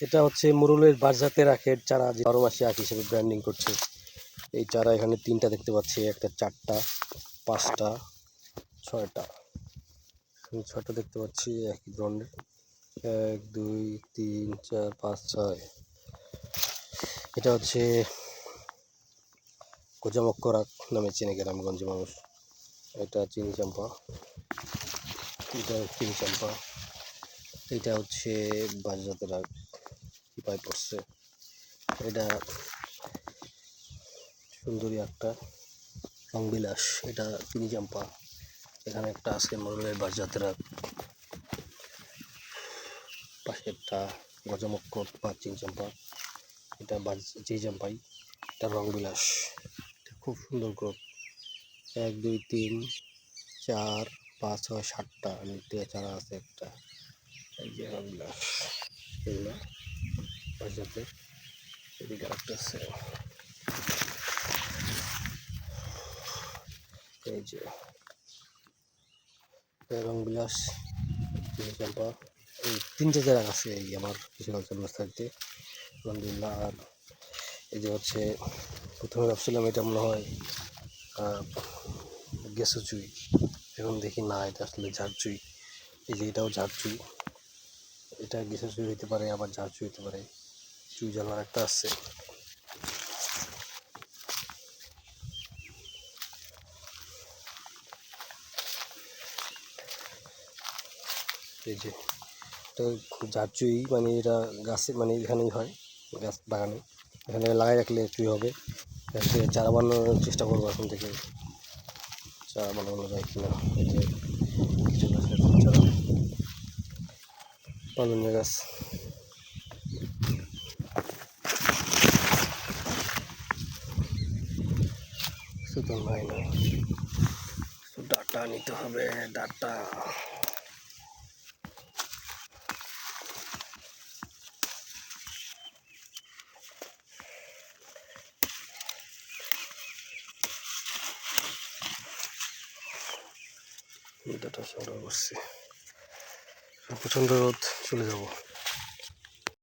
এটা হচ্ছে মুরুলের বারজাতের আখের চারা, যে বারো মাসি আখ হিসেবে ব্র্যান্ডিং করছে। এই চারা এখানে তিনটা দেখতে পাচ্ছি, একটা চারটা, পাঁচটা, ছয়টা। আমি ছয়টা দেখতে পাচ্ছি, একই ধরনের এক, দুই, তিন, চার, পাঁচ, ছয়। এটা হচ্ছে কোজামক্করাক নামে চেনে গ্রামগঞ্জে মানুষ। এটা চিনি চাম্পা। এটা চিনি চাম্পা। এটা হচ্ছে বাজাতের আগ পাই পড়ছে। এটা সুন্দরী একটা রংবিলাস এটা চিনি চাম্পা এখানে একটা আছে মরুলের বাজাতের আগ একটা গজমক্কর বা চিনি চাম্পা এটা বাজ চিনি চাম্পাই এটা রংবিলাস। এটা খুব সুন্দর গ্রোথ এক, দুই, তিন, চার, পাঁচ, ছয়, সাতটা। চারা আছে একটা। এই যে রংবিলাস। এগুলো বাজাতে এদিকে আরেকটা আছে এই যে রংবিলাস চাম্পা এই তিনটে জায়গা আছে এই আমার কৃষি কালচার নার্সারিতে আলহামদুলিল্লাহ আর এই যে হচ্ছে প্রথমে ভাবছিলাম এটা মনে হয় গেসু চুই এখন দেখি না এটা আসলে ঝাড়চুই এই যে এটাও ঝাড়চুই এটা গেসু চুই হতে পারে আবার ঝাড়চুই হতে পারে চুই জানার একটা আছে। এই যে, এটা ঝাড়চুই মানে এটা গাছে মানে এখানেই হয়, গাছ বাগানে। এখানে লাগাই রাখলে চুই হবে? চারা বানানোর চেষ্টা করব এখন থেকে চারা বানানো যায় কিনা? এই যে, কিছু গাছের চারা। পালনীয় গাছ। শুধু হয় না। ডাটা নিতে হবে ডাটা। ডাটা সংগ্রহ করছি। প্রচণ্ড রোদ চলে যাব।